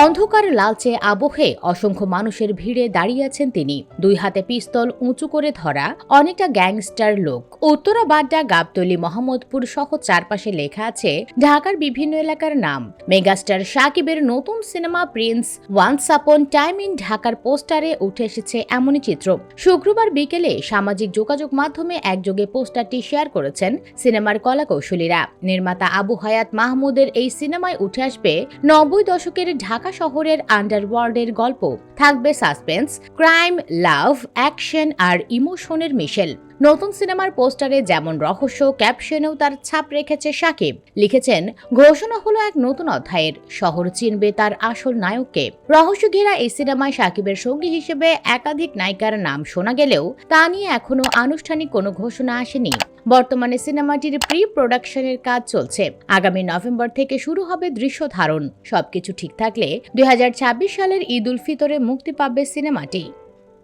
অন্ধকার লালচে আবহে অসংখ্য মানুষের ভিড়ে দাঁড়িয়ে আছেন তিনি। দুই হাতে পিস্তল উঁচু করে ধরা অনেকটা গ্যাংস্টার লোক। উত্তরা বাড্ডা গাবতলি মোহাম্মদপুর সহ চারপাশে লেখা আছে, ঢাকার বিভিন্ন এলাকার নাম। মেগাস্টার সাকিবের নতুন cinema prince once upon time in ঢাকার পোস্টারে উঠে এসেছে এমনই চিত্র। শুক্রবার বিকেলে সামাজিক যোগাযোগ মাধ্যমে একযোগে পোস্টারটি শেয়ার করেছেন সিনেমার কলাকৌশলীরা। নির্মাতা আবু হায়াত মাহমুদের এই সিনেমায় উঠে আসবে নব্বই দশকের ঢাকা শহরের আন্ডারওয়ার্ল্ডের গল্প থাকবে সাসপেন্স ক্রাইম লাভ অ্যাকশন আর ইমোশনের মিশেল। নতুন সিনেমার পোস্টারে যেমন রহস্য, ক্যাপশনেও তার ছাপ রেখেছে সাকিব। লিখেছেন, ঘোষণা হলো এক নতুন অধ্যায়ের। শহর চিনবে তার আসল নায়ককে। রহস্য ঘেরা এই সিনেমায় সাকিবের সঙ্গী হিসেবে একাধিক নায়িকার নাম শোনা গেলেও তা নিয়ে এখনও আনুষ্ঠানিক কোনো ঘোষণা আসেনি। বর্তমানে সিনেমাটির প্রি প্রোডাকশনের কাজ চলছে। আগামী নভেম্বর থেকে শুরু হবে দৃশ্য ধারণ। সবকিছু ঠিক থাকলে দুই হাজার ছাব্বিশ সালের ঈদ উল ফিতরে মুক্তি পাবে সিনেমাটি।